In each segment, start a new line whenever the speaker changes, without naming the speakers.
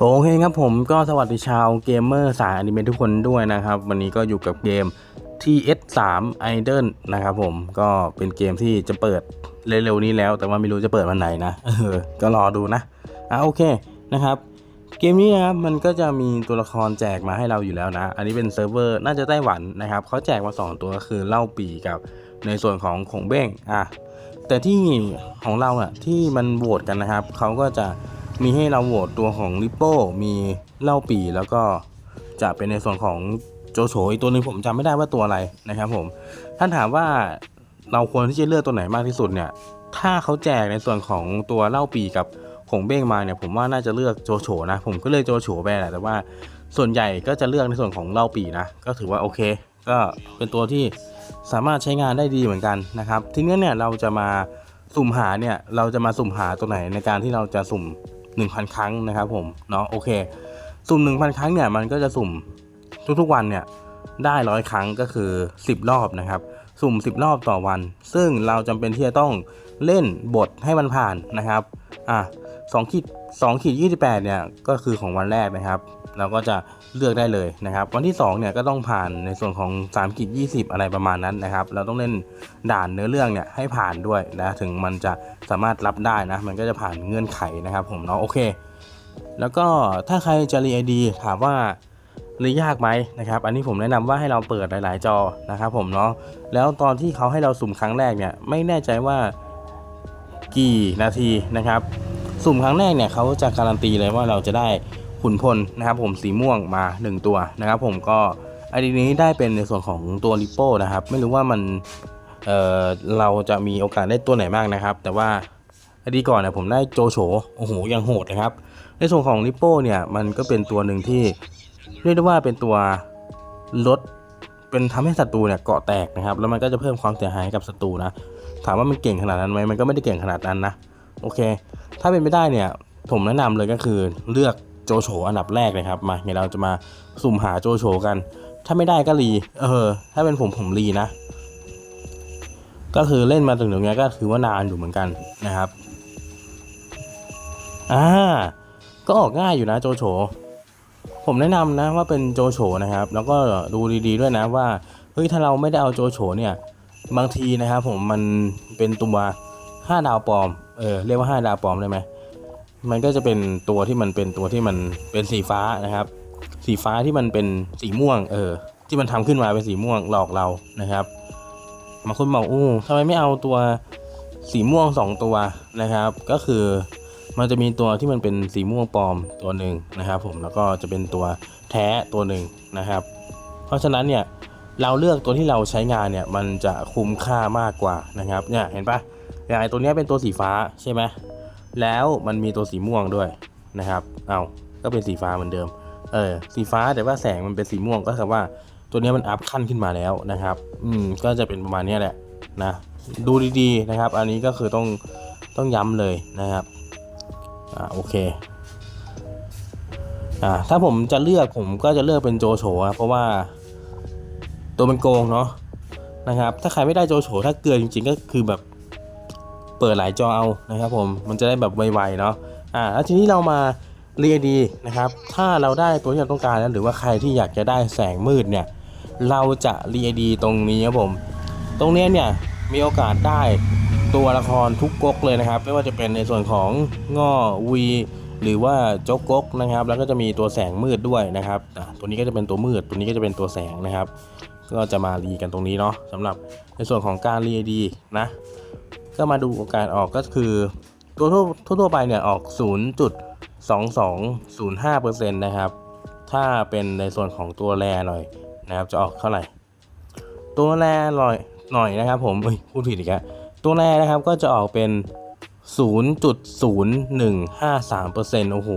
โอเคครับผมก็สวัสดีชาวเกมเมอร์สายอนิเมะทุกคนด้วยนะครับ วันนี้ก็อยู่กับเกม TS3 Idol นะครับผมก็เป็นเกมที่จะเปิดเร็วๆนี้แล้ว แต่ว่าไม่รู้จะเปิดวันไหนนะเออก็รอดูนะอะโอเคนะครับ เกมนี้นะครับมันก็จะมีตัวละครแจกมาให้เราอยู่แล้วนะ อันนี้เป็นเซิร์ฟเวอร์น่าจะไต้หวันนะครับเขาแจกมา 2 ตัวก็คือเล่าปีกับในส่วนของของเบ้งอะแต่ที่ของเราอะที่มันโหวตกันนะครับเขาก็จะ มีให้เราโหวตตัวของลิปโป้มีเล่าปีแล้วก็จะเป็นในส่วนของโจโฉอีกตัวหนึ่งผมจำไม่ได้ว่าตัวอะไรนะครับผมท่านถามว่าเราควรที่จะเลือกตัวไหนมากที่สุดเนี่ย ถ้าเขาแจกในส่วนของตัวเล่าปีกับผงเบ้งมาเนี่ยผมว่าน่าจะเลือกโจโฉนะ ผมก็เลือกโจโฉไปแหละแต่ว่าส่วนใหญ่ก็จะเลือกในส่วนของเล่าปีนะ ก็ถือว่าโอเค ก็เป็นตัวที่สามารถใช้งานได้ดีเหมือนกันนะครับ ทีนี้เนี่ยเราจะมาสุ่มหาเนี่ยเราจะมาสุ่มหาตัวไหนในการที่เราจะสุ่ม 1,000 ครั้งนะครับผมเนาะโอเค สุ่ม 1,000 ครั้งเนี่ยมันก็จะสุ่มทุกๆวันเนี่ยได้ร้อยครั้งก็คือ 10 รอบนะครับ สุ่ม 10 รอบต่อวัน ซึ่งเราจำเป็นที่จะต้องเล่นบทให้มันผ่านนะครับอะสองขีดสองขีดยี่สิบแปดเนี่ยก็คือของวันแรกนะครับ เราก็จะเลือกได้เลยนะครับ วันที่2เนี่ยก็ต้องผ่านในส่วนของ3ขีด20 อะไรประมาณนั้นนะครับ เราต้องเล่นด่านเนื้อเรื่องเนี่ยให้ผ่านด้วยนะถึงมันจะสามารถรับได้นะมันก็จะผ่านเงื่อนไขนะครับ ผมเนาะโอเค แล้วก็ถ้าใครจะรีไอดีถามว่ารียากไหมนะครับอันนี้ผมแนะนำว่าให้เราเปิดหลาย ๆ จอนะครับผมเนาะแล้วตอนที่เขาให้เราสุ่มครั้งแรกเนี่ยไม่แน่ใจว่ากี่นาทีนะครับ สุ่มครั้งแรกเนี่ยเขาจะการันตีเลยว่าเราจะได้ ขุนพลนะครับผมสีม่วงมา 1 ตัวนะครับผมก็ไอดีนี้ได้เป็นในส่วนของตัวลิโป้นะครับ ไม่รู้ว่ามันเเราจะมีโอกาสได้ตัวไหนบ้างนะครับ แต่ว่าไอดีก่อนเนี่ยผมได้โจโฉโอ้โหยังโหดนะครับ ในส่วนของลิโป้เนี่ยมันก็เป็นตัวหนึ่งที่เรียกได้ว่าเป็นตัวลดเป็นทำให้ศัตรูเนี่ยเกาะแตกนะครับ แล้วมันก็จะเพิ่มความเสียหายให้กับศัตรูนะ ถามว่ามันเก่งขนาดนั้นไหมมันก็ไม่ได้เก่งขนาดนั้นนะ โอเค ถ้าเป็นไม่ได้เนี่ย ผมแนะนำเลยก็คือเลือก โจโฉอันดับแรกเลยครับมาเดี๋ยวเราจะมาสุ่มหาโจโฉกัน ถ้าไม่ได้ก็รีเออ ถ้าเป็นผมผมรีนะ ก็คือเล่นมาถึงตรงนี้ก็ถือว่านานอยู่เหมือนกันนะครับอ่าก็ออกง่ายอยู่นะโจโฉผมแนะนำนะว่าเป็นโจโฉนะครับ แล้วก็ดูดีๆด้วยนะว่าเฮ้ยถ้าเราไม่ได้เอาโจโฉเนี่ยบางทีนะครับผมมันเป็นตัวห้าดาวปลอมเออเรียกว่าห้าดาวปลอมได้ไหม มันก็จะเป็นตัวที่มันเป็นตัวที่มันเป็นสีฟ้านะครับ สีฟ้าที่มันเป็นสีม่วง เออ ที่มันทำขึ้นมาเป็นสีม่วงหลอกเรานะครับบางคนบอกอู้ทำไมไม่เอาตัวสีม่วงสองตัวนะครับ ก็คือมันจะมีตัวที่มันเป็นสีม่วงปลอมตัวหนึ่งนะครับ ผมแล้วก็จะเป็นตัวแท้ตัวหนึ่งนะครับ เพราะฉะนั้นเนี่ยเราเลือกตัวที่เราใช้งานเนี่ยมันจะคุ้มค่ามากกว่านะครับเนี่ยเห็นปะอย่างไอตัวนี้เป็นตัวสีฟ้าใช่ไหม แล้วมันมีตัวสีม่วงด้วยนะครับ เอาก็เป็นสีฟ้าเหมือนเดิม เออ สีฟ้าแต่ว่าแสงมันเป็นสีม่วงก็คือว่า ตัวนี้มันอัพขั้นขึ้นมาแล้วนะครับ อืม ก็จะเป็นประมาณนี้แหละนะ ดูดีๆนะครับ อันนี้ก็คือต้องต้องย้ำเลยนะครับ อ่า โอเค อ่า ถ้าผมจะเลือกผมก็จะเลือกเป็นโจโฉอะเพราะว่าตัวมันโกงเนาะนะครับ ถ้าใครไม่ได้โจโฉถ้าเกลือจริงๆก็คือแบบ เปิดหลายจอเอานะครับผมมันจะได้แบบไวๆเนาะอ่าแล้วทีนี้เรามาเรียดีนะครับ ถ้าเราได้ตัวที่เราต้องการแล้วหรือว่าใครที่อยากจะได้แสงมืดเนี่ยเราจะเรียดีตรงนี้ครับผม ตรงนี้เนี่ยมีโอกาสได้ตัวละครทุกก๊กเลยนะครับ ไม่ว่าจะเป็นในส่วนของง่อวีหรือว่าโจ๊กก๊กนะครับ แล้วก็จะมีตัวแสงมืดด้วยนะครับตัวนี้ก็จะเป็นตัวมืด ตัวนี้ก็จะเป็นตัวแสงนะครับ ก็จะมารีกันตรงนี้เนาะสำหรับในส่วนของการรีดีนะ ก็มาดูโอกาสออกก็คือตัวทั่วทั่วไปเนี่ยออก 0.2205%นะครับ ถ้าเป็นในส่วนของตัวแรหน่อยนะครับจะออกเท่าไหร่ ตัวแรหน่อยหน่อยนะครับ ผมเอ้ยพูดผิดอีกแล้วตัวแรนะครับก็จะออกเป็น 0.0153%โอ้โห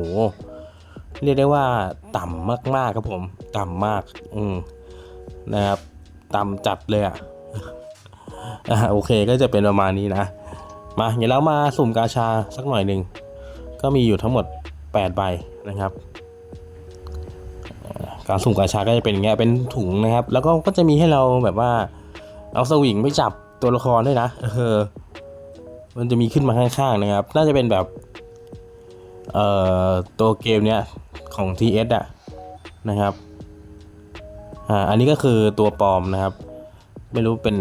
เรียกได้ว่าต่ำมากๆครับผม ต่ำมาก อืมนะครับ ต่ำจัดเลยอะ อะโอเคก็จะเป็นประมาณนี้นะ มาเดี๋ยวเรามาสุ่มกาชาสักหน่อยหนึ่งก็มีอยู่ทั้งหมด 8 ใบนะครับ การสุ่มกาชาก็จะเป็นอย่างเงี้ยเป็นถุงนะครับ แล้วก็ก็จะมีให้เราแบบว่า เอาสวิงไปจับตัวละครด้วยนะเออมันจะมีขึ้นมาข้างๆนะครับ น่าจะเป็นแบบเอ่อตัวเกมเนี้ยของ TS อะนะครับอ่าอันนี้ก็คือตัวปลอมนะครับ ไม่รู้เป็น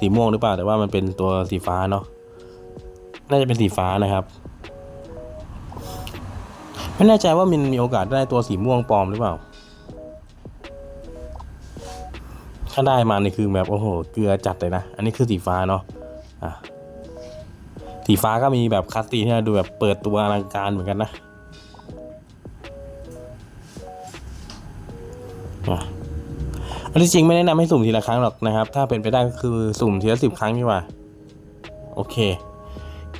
สีม่วงหรือเปล่า แต่ว่ามันเป็นตัวสีฟ้าเนาะน่าจะเป็นสีฟ้านะครับ ไม่แน่ใจว่ามันมีโอกาสได้ตัวสีม่วงปลอมหรือเปล่า ถ้าได้มานี่คือแบบโอ้โหเกลือจัดเลยนะ อันนี้คือสีฟ้าเนาะอะสีฟ้าก็มีแบบคัสตีนที่เราดูแบบเปิดตัวอลังการเหมือนกันนะ อันที่จริงไม่แนะนำให้สุ่มทีละครั้งหรอกนะครับ ถ้าเป็นไปได้ก็คือสุ่มทีละสิบครั้งดีกว่า โอเค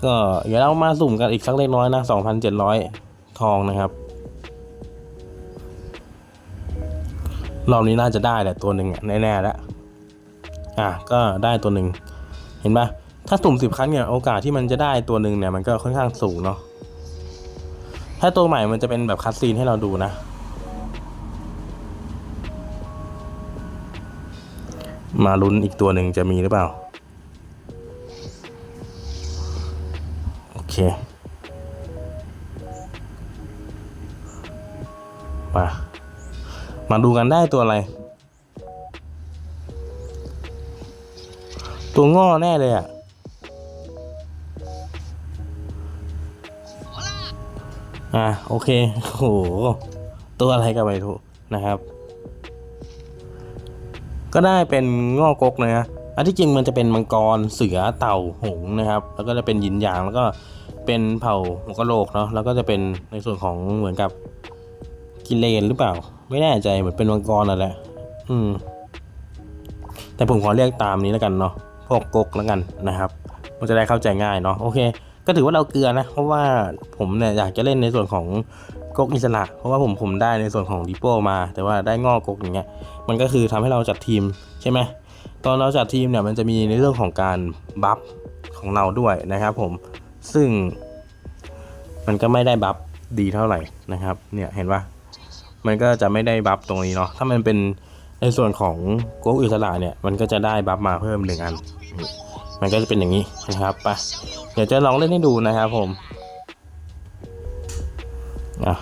ก็เดี๋ยวเรามาสุ่มกันอีกสักเล็กน้อยนะสองพันเจ็ดร้อยทองนะครับรอบนี้น่าจะได้แหละตัวหนึ่งแน่ๆแล้วอะก็ได้ตัวหนึ่งเห็นปะถ้าสุ่มสิบครั้งเนี่ยโอกาสที่มันจะได้ตัวหนึ่งเนี่ยมันก็ค่อนข้างสูงเนาะถ้าตัวใหม่มันจะเป็นแบบคัดซีนให้เราดูนะ มาลุ้นอีกตัวหนึ่งจะมีหรือเปล่า โอเคมามาดูกันได้ตัวอะไร ตัวง่อแน่เลยอะอะโอเคโอ้โหตัวอะไรก็ไม่รู้นะครับ ก็ได้เป็นงอกกนะฮะอันที่จริงมันจะเป็นมังกรเสือเต่าหงนะครับ แล้วก็จะเป็นยินหยางแล้วก็เป็นเผ่าหัวกะโหลกเนาะแล้วก็จะเป็นในส่วนของเหมือนกับกิเลนหรือเปล่า ไม่แน่ใจเหมือนเป็นมังกรนั่นแหละอืม แต่ผมขอเรียกตามนี้แล้วกันเนาะพวกกกแล้วกันนะครับ มันจะได้เข้าใจง่ายเนาะโอเค ก็ถือว่าเราเกลือนะ เพราะว่าผมเนี่ยอยากจะเล่นในส่วนของ กกอิสระ เพราะว่าผมผมได้ในส่วนของดิโปมา แต่ว่าได้งอกกอย่างเงี้ยมันก็คือทำให้เราจัดทีมใช่ไหมตอนเราจัดทีมเนี่ยมันจะมีในเรื่องของการบัฟของเราด้วยนะครับผมซึ่ง มันก็ไม่ได้บัฟดีเท่าไหร่นะครับ เนี่ยเห็นปะมันก็จะไม่ได้บัฟตรงนี้เนาะถ้ามันเป็นในส่วนของโกกอิสระเนี่ยมันก็จะได้บัฟมาเพิ่มหนึ่งอัน มันก็จะเป็นอย่างนี้นะครับไปเดี๋ยวจะลองเล่นให้ดูนะครับผม อะ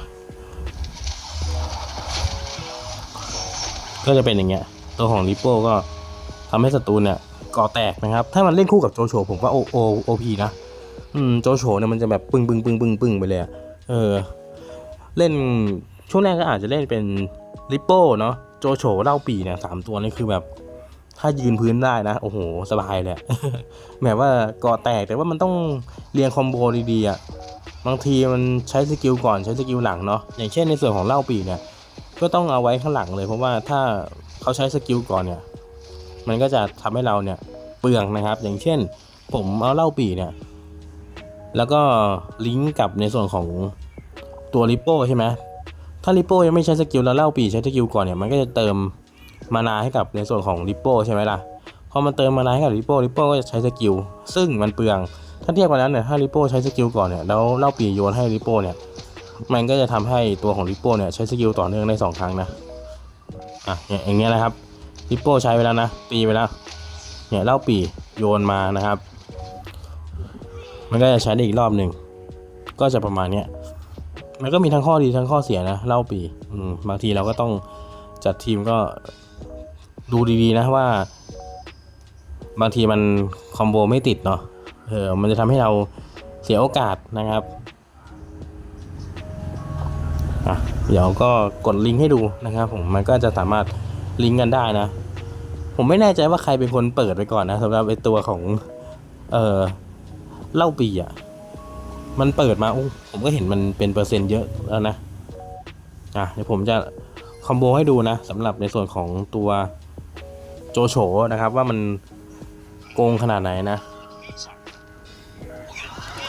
ก็จะเป็นอย่างเงี้ย ตัวของริปโป้ก็ทำให้ศัตรูเนี่ยก่อแตกนะครับ ถ้ามันเล่นคู่กับโจโฉผมว่าโอโอโอพีนะ อืม โจโฉเนี่ยมันจะแบบปึ้งปึ้งปึ้งปึ้งปึ้งไปเลยเออ เล่นช่วงแรกก็อาจจะเล่นเป็นริปโป้เนาะ โจโฉเล่าปีเนี่ยสามตัวนี่คือแบบ ถ้ายืนพื้นได้นะ โอ้โห สบายเลยแบบว่าก่อแตกแต่ว่ามันต้องเรียงคอมโบดีๆอะ บางทีมันใช้สกิลก่อนใช้สกิลหลังเนาะอย่างเช่นในส่วนของเล่าปีเนี่ยก็ต้องเอาไว้ข้างหลังเลย เพราะว่าถ้าเขาใช้สกิลก่อนเนี่ยมันก็จะทำให้เราเนี่ยเปลืองนะครับ อย่างเช่น ผมเอาเล่าปีเนี่ยแล้วก็ลิงก์กับในส่วนของตัวริปโป้ใช่ไหมถ้าริปโป้ยังไม่ใช้สกิลแล้วเล่าปีใช้สกิลก่อนเนี่ยมันก็จะเติมมานาให้กับในส่วนของริปโป้ใช่ไหมล่ะพอมันเติมมานาให้กับริปโป้ริปโป้ก็จะใช้สกิลซึ่งมันเปลือง ถ้าเทียบกันแล้วเนี่ยถ้าริปโป้ใช้สกิลก่อนเนี่ยแล้วเล่าปีโยนให้ริปโป้เนี่ยมันก็จะทำให้ตัวของริปโป้เนี่ยใช้สกิลต่อเนื่องได้สองครั้งนะอะอย่างเงี้ยนะครับริปโป้ใช้ไปแล้วนะตีไปแล้วเนี่ยเล่าปีโยนมานะครับ มันก็จะใช้ได้อีกรอบหนึ่งก็จะประมาณเนี้ยมันก็มีทั้งข้อดีทั้งข้อเสียนะเล่าปีอืบางทีเราก็ต้องจัดทีมก็ดูดีๆนะว่า บางทีมันคอมโบไม่ติดเนาะ เออมันจะทำให้เราเสียโอกาสนะครับอะเดี๋ยวก็กดลิงก์ให้ดูนะครับ ผมมันก็จะสามารถลิงก์กันได้นะ ผมไม่แน่ใจว่าใครเป็นคนเปิดไปก่อนนะสำหรับไอตัวของ เออเล่าปีอะ มันเปิดมาอ้ผมก็เห็นมันเป็นเปอร์เซ็นต์เยอะแล้วนะอะเดี๋ยวผมจะคอมโบให้ดูนะสำหรับในส่วนของตัวโจโฉนะครับ ว่ามันโกงขนาดไหนนะ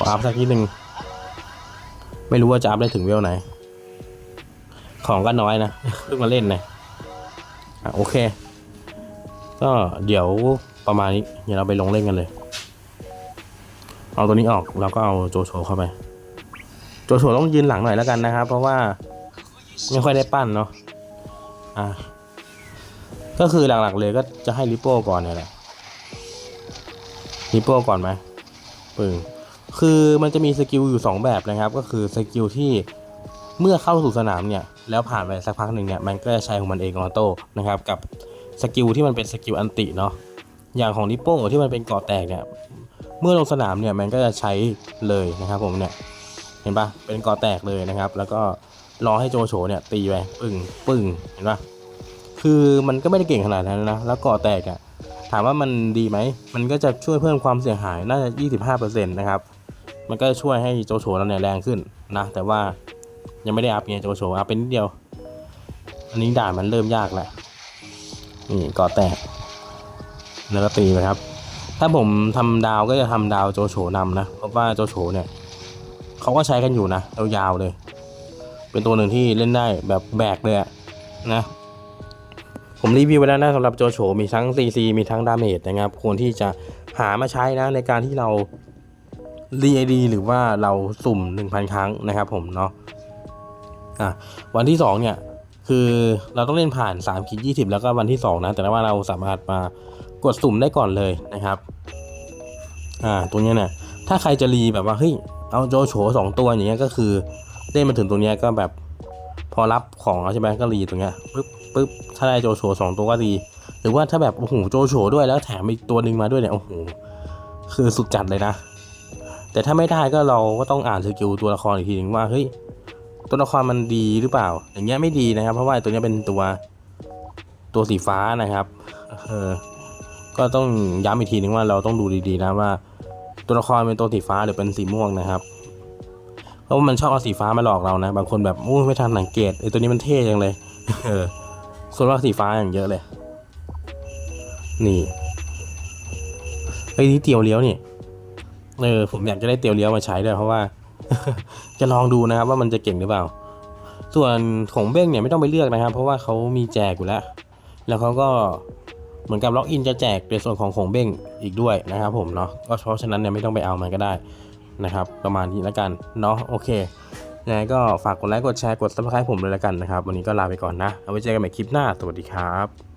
ขออัพสักทีหนึ่ง ไม่รู้ว่าจะอัพได้ถึงเวลไหน ของก็น้อยนะเพิ่งมาเล่นนะอะโอเค ก็เดี๋ยวประมาณนี้ เดี๋ยวเราไปลงเล่นกันเลย เอาตัวนี้ออกเราก็เอาโจโฉเข้าไป โจโฉต้องยืนหลังหน่อยแล้วกันนะครับ เพราะว่าไม่ค่อยได้ปั้นเนาะอะก็คือหลักๆเลยก็จะให้ริปโป้ก่อนเนี่ยแหละริปโป้ก่อนไหมปึง คือมันจะมีสกิลอยู่สองแบบนะครับ ก็คือสกิลที่เมื่อเข้าสู่สนามเนี่ยแล้วผ่านไปสักพักหนึ่งเนี่ยมันก็จะใช้ของมันเองออโต้นะครับกับสกิลที่มันเป็นสกิลอันติเนาะอย่างของนิโป้ที่มันเป็นเกาะแตกเนี่ยเมื่อลงสนามเนี่ยมันก็จะใช้เลยนะครับผมเนี่ยเห็นปะเป็นเกาะแตกเลยนะครับ แล้วก็รอให้โจโฉเนี่ยตีไปปึ้งปึ้งเห็นปะคือมันก็ไม่ได้เก่งขนาดนั้นนะแล้วเกาะแตกอะถามว่ามันดีไหมมันก็จะช่วยเพิ่มความเสียหายน่าจะ 25%นะครับ มันก็จะช่วยให้โจโฉเราเนี่ยแรงขึ้นนะ แต่ว่ายังไม่ได้อัพไงโจโฉอัพเป็นนิดเดียว อันนี้ด่านมันเริ่มยากแหละนี่ก่อแตกแล้วก็ตีไปครับ ถ้าผมทำดาวก็จะทำดาวโจโฉนำนะ เพราะว่าโจโฉเนี่ยเขาก็ใช้กันอยู่นะยาวๆเลย เป็นตัวหนึ่งที่เล่นได้แบบแบกเลยะนะผมรีวิวไปแล้วนะสำหรับโจโฉมีทั้ง CC มีทั้งดาเมจนะครับควรที่จะหามาใช้นะในการที่เรา DAD หรือว่าเราสุ่ม 1,000 ครั้งนะครับผมเนาะอะวันที่ 2 เนี่ย คือเราต้องเล่นผ่าน3ขีด20แล้วก็วันที่ 2 นะ แต่ว่าเราสามารถมากดสุ่มได้ก่อนเลยนะครับอ่าตัวเนี้ยเนี่ยถ้าใครจะรีแบบว่าเฮ้ยเอาโจโฉสองตัวอย่างเงี้ยก็คือเล่นมาถึงตัวเนี้ยก็แบบพอรับของแล้วใช่ไหมก็รีตรงเนี้ยปึ๊บปึ๊บถ้าได้โจโฉสองตัวก็รีหรือว่าถ้าแบบโอ้โหโจโฉด้วยแล้วแถมอีกตัวหนึ่งมาด้วยเนี่ยโอ้โหคือสุดจัดเลยนะ แต่ถ้าไม่ได้ก็เราก็ต้องอ่านสกิลตัวละครอีกทีหนึ่งว่าเฮ้ยตัวละครมันดีหรือเปล่า อย่างเงี้ยไม่ดีนะครับ เพราะว่าตัวนี้เป็นตัวตัวสีฟ้านะครับเออก็ต้องย้ำอีกทีหนึ่งว่าเราต้องดูดีๆนะว่า ตัวละครเป็นตัวสีฟ้าหรือเป็นสีม่วงนะครับเพราะว่ามันชอบเอาสีฟ้ามาหลอกเรานะ บางคนแบบอู้ไม่ทันสังเกตไอ้ตัวนี้มันเท่จังเลยเออส่วนมาสีฟ้าอย่างเยอะเลย นี่ไอ้นี่เตียวเลี้ยวนี่ เออผมอยากจะได้เตียวเลี้ยวมาใช้ด้วยเพราะว่า จะลองดูนะครับว่ามันจะเก่งหรือเปล่า ส่วนของเบ้งเนี่ยไม่ต้องไปเลือกนะครับ เพราะว่าเขามีแจกอยู่แล้ว แล้วเขาก็เหมือนกับล็อกอินจะแจกในส่วนของของเบ้งอีกด้วยนะครับ ผมเนาะก็เพราะฉะนั้นเนี่ยไม่ต้องไปเอามันก็ได้นะครับ ประมาณนี้แล้วกันเนาะโอเคยังไงก็ฝากกดไลค์กดแชร์กด subscribe ผมเลยแล้วกันนะครับ วันนี้ก็ลาไปก่อนนะเอาไว้เจอกันใหม่คลิปหน้าสวัสดีครับ